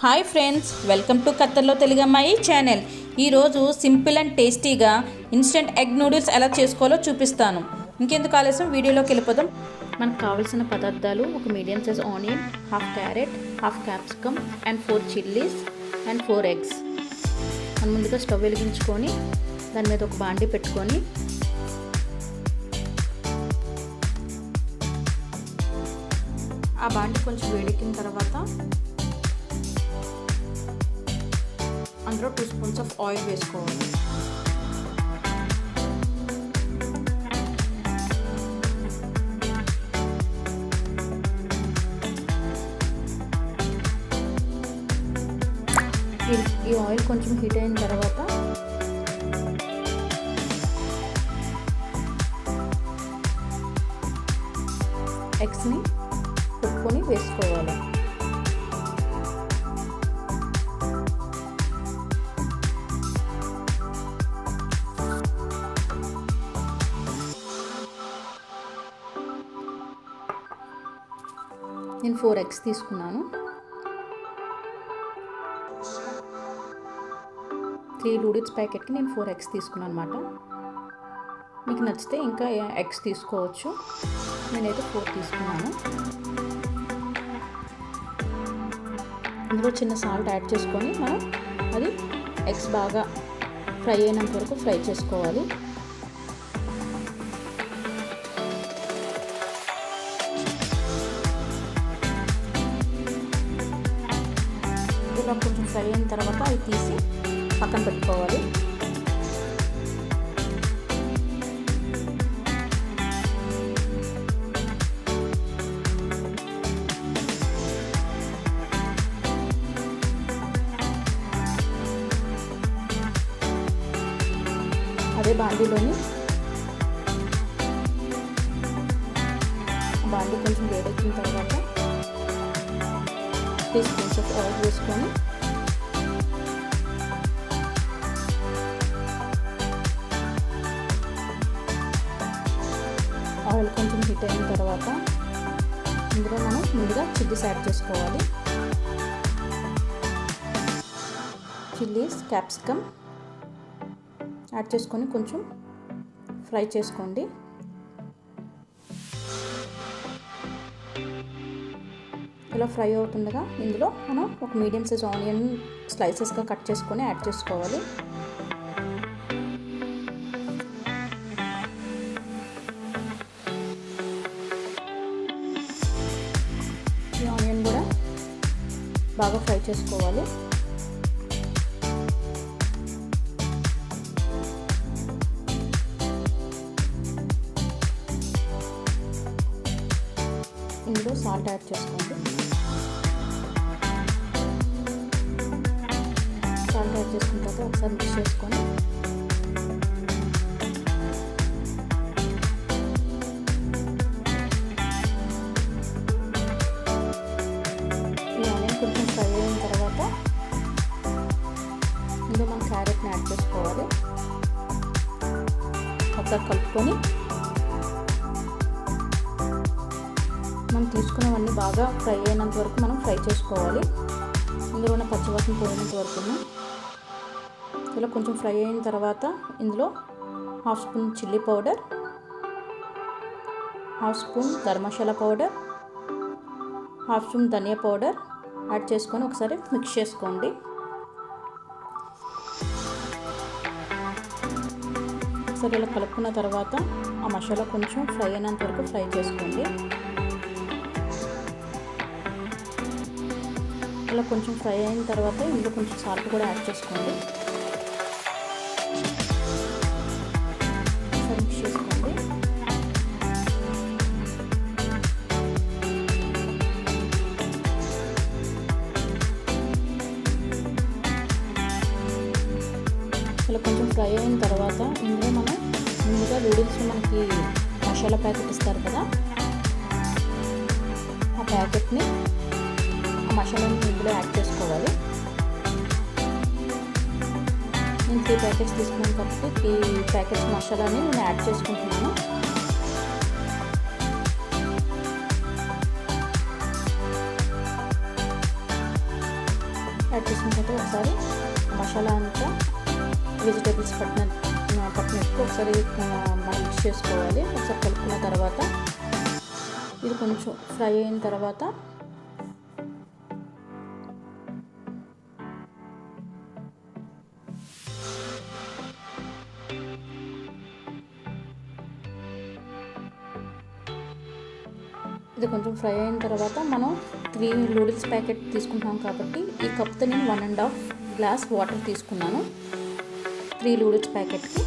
Hi friends welcome to కత్తర్లో తెలుగమ్మాయి channel. ఈరోజు సింపుల్ అండ్ టేస్టీగా ఇన్స్టెంట్ ఎగ్ నూడిల్స్ ఎలా చేసుకోవాలో చూపిస్తాను. ఇంకెందుకు ఆలస్యం? వీడియోలోకి వెళ్ళిపోదాం. మనకు కావాల్సిన పదార్థాలు ఒక medium size onion half carrot half capsicum and four chillies and four eggs. మనం ముందుగా స్టవ్ వెలిగించుకొని దాని మీద ఒక బాండి పెట్టుకొని ఆ బాండి కొంచెం వేడెక్కిన తర్వాత అందులో టూ స్పూన్స్ ఆఫ్ ఆయిల్ వేసుకోవాలి ఈ- ఆయిల్ కొంచెం హీట్ అయిన తర్వాత ఎగ్స్ని కొట్టుకొని వేసుకోవాలి. నేను ఫోర్ ఎగ్స్ తీసుకున్నాను. త్రీ లూడిల్స్ ప్యాకెట్కి నేను ఫోర్ ఎగ్స్ తీసుకున్నాను అనమాట మీకు నచ్చితే ఇంకా ఎగ్స్ తీసుకోవచ్చు. నేనైతే ఫోర్ తీసుకున్నాను. ఇందులో చిన్న సాల్ట్ యాడ్ చేసుకొని మనం అది ఎగ్స్ బాగా ఫ్రై అయినంత వరకు ఫ్రై చేసుకోవాలి. ఇలా కొంచెం ఫ్రై అయిన తర్వాత అవి తీసి పక్కన పెట్టుకోవాలి. అదే బాండీలోని బాండీ కొంచెం వేడెక్కిన తర్వాత టీ స్పూన్స్ ఆఫ్ ఆయిల్ వేసుకొని ఆయిల్ కొంచెం హీట్ అయిన తర్వాత ఇందులో మనం ముందుగా చిల్లీస్ యాడ్ చేసుకోవాలి. చిల్లీస్ క్యాప్సికమ్ యాడ్ చేసుకొని కొంచెం ఫ్రై చేసుకోండి. ఇలా ఫ్రై అవుతుండగా ఇందులో మనం ఒక మీడియం సైజ్ ఆనియన్ స్లైసెస్గా కట్ చేసుకొని యాడ్ చేసుకోవాలి. ఈ ఆనియన్ కూడా బాగా ఫ్రై చేసుకోవాలి. ఇందులో సాల్ట్ యాడ్ చేసుకోండి సాల్ట్ యాడ్ చేసుకున్న తర్వాత ఒకసారి మిక్స్ చేసుకొని కొంచెం ఫ్రై అయిన తర్వాత ఇందులో మనం క్యారెట్ని యాడ్ చేసుకోవాలి. ఒకసారి కలుపుకొని మనం బాగా ఫ్రై అయినంత వరకు మనం ఫ్రై చేసుకోవాలి. ఇందులో ఉన్న పచ్చివాసన పోయినంత వరకు ఇలా కొంచెం ఫ్రై అయిన తర్వాత ఇందులో half spoon chilli powder half spoon garam masala powder half spoon ధనియా పౌడర్ యాడ్ చేసుకొని ఒకసారి మిక్స్ చేసుకోండి. ఒకసారి ఇలా కలుపుకున్న తర్వాత ఆ మసాలా కొంచెం ఫ్రై అయినంత వరకు ఫ్రై చేసుకోండి. అలా కొంచెం ఫ్రై అయిన తర్వాత ఇందులో కొంచెం సాల్ట్ కూడా యాడ్ చేసుకోండి. మిక్స్ చేసుకోండి. ఇలా కొంచెం ఫ్రై అయిన తర్వాత ఇందులో మనం ముందుగా నూడిల్స్ మనకి మసాలా ప్యాకెట్ ఇస్తారు కదా ఆ ప్యాకెట్ని మసాలాని ఇందులో యాడ్ చేసుకోవాలి. నేను త్రీ ప్యాకెట్స్ తీసుకున్నాను కాబట్టి త్రీ ప్యాకెట్స్ మసాలాని నేను యాడ్ చేసుకుంటున్నాను. యాడ్ చేసుకున్న తర్వాత ఒకసారి మసాలా అంతా వెజిటేబుల్స్ పట్టిన పట్టినట్టు ఒకసారి మిక్స్ చేసుకోవాలి. ఒకసారి కలుపుకున్న తర్వాత ఇది కొంచెం ఫ్రై అయిన తర్వాత ఇది కొంచెం ఫ్రై అయిన తర్వాత మనం త్రీ నూడిల్స్ ప్యాకెట్ తీసుకుంటాం కాబట్టి ఈ కప్తో నేను one and half glass water తీసుకున్నాను. త్రీ నూడిల్స్ ప్యాకెట్కి.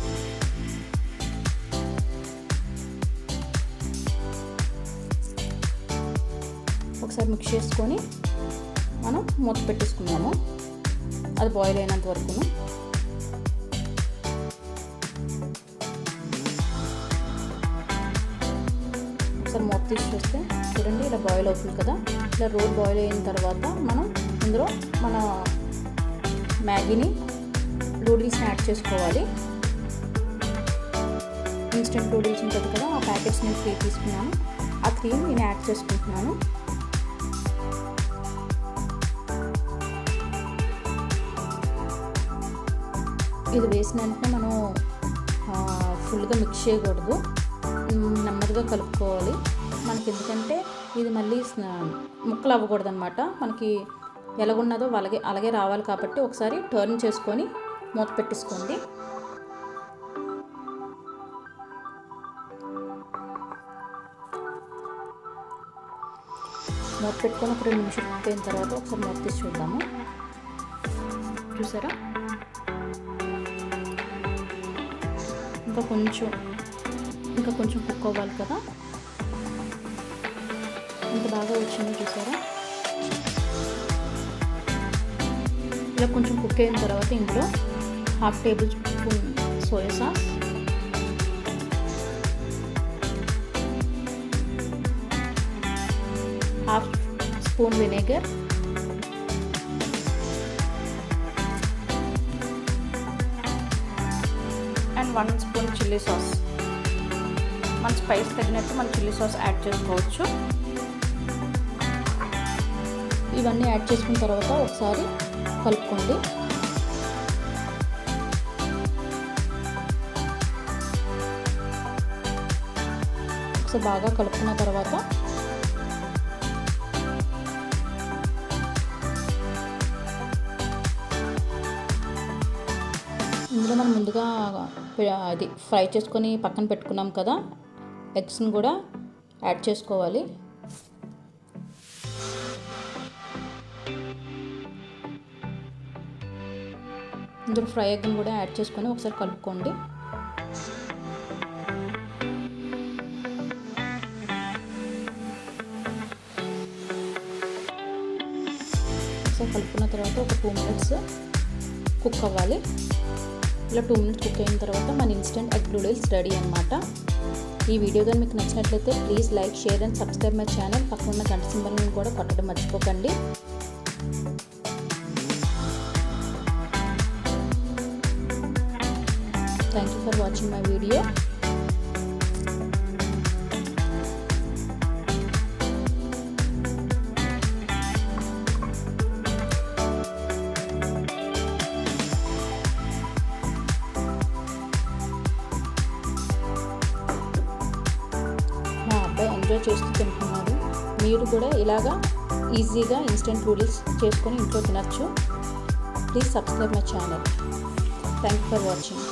ఒకసారి మిక్స్ చేసుకొని మనం మూత పెట్టేసుకున్నాము. అది బాయిల్ అయినంత వరకును. మూత తీసి చూస్తే చూడండి ఇలా బాయిల్ అవుతుంది కదా. ఇలా రోడ్ బాయిల్ అయిన తర్వాత మనం ఇందులో మన మ్యాగీని నూడిల్స్ని యాడ్ చేసుకోవాలి. ఇన్స్టెంట్ నూడిల్స్ ఉంటుంది కదా ఆ ప్యాకెట్స్ నేను త్రీ తీసుకున్నాను. ఆ త్రీ నేను యాడ్ చేసుకుంటున్నాను. ఇది వేసిన వెంటనే మనం ఫుల్గా మిక్స్ చేయకూడదు. నెమ్మదిగా కలుపుకోవాలి. మనకి ఎందుకంటే ఇది మళ్ళీ ముక్కలు అవ్వకూడదు అనమాట మనకి ఎలాగున్నదో అలాగే అలాగే రావాలి కాబట్టి ఒకసారి టర్న్ చేసుకొని మూత పెట్టేసుకోండి. మూత పెట్టుకొని ఒక రెండు నిమిషాలు కుక్ తర్వాత ఒకసారి మూత తీసి చూద్దాము. చూసారా? ఇంకా కొంచెం ఇంకా కొంచెం కుక్ అవ్వాలి కదా. ఎంత బాగా వచ్చిందో చూసారా? ఇలా కొంచెం కుక్ అయిన తర్వాత ఇందులో half tablespoon soya sauce half spoon vinegar and one spoon chilli sauce మన స్పైస్ తగినట్టు మనం చిల్లీ సాస్ యాడ్ చేసుకోవచ్చు. ఇవన్నీ యాడ్ చేసుకున్న తర్వాత ఒకసారి కలుపుకోండి. ఒకసారి బాగా కలుపుకున్న తర్వాత ఇందులో మనం ముందుగా అది ఫ్రై చేసుకొని పక్కన పెట్టుకున్నాం కదా ఎగ్స్ని కూడా యాడ్ చేసుకోవాలి. ఇందులో ఫ్రై ఎగ్ని కూడా యాడ్ చేసుకొని ఒకసారి కలుపుకోండి. ఒకసారి కలుపుకున్న తర్వాత ఒక టూ మినిట్స్ కుక్ అవ్వాలి. ఇలా టూ మినిట్స్ కుక్ అయిన తర్వాత మన ఇన్స్టెంట్ ఎగ్ నూడిల్స్ రెడీ అనమాట ఈ వీడియో కానీ మీకు నచ్చినట్లయితే please like share and subscribe my channel. పక్కన ఉన్న గంట సింబల్ని కూడా కొట్టడం మర్చిపోకండి. Thank you for watching my video మా అబ్బాయి ఎంజాయ్ చేస్తూ తింటున్నాడు. మీరు కూడా ఇలాగా ఈజీగా ఇన్స్టెంట్ నూడిల్స్ చేసుకొని ఇంట్లో తినచ్చు. Please subscribe my channel thank you for watching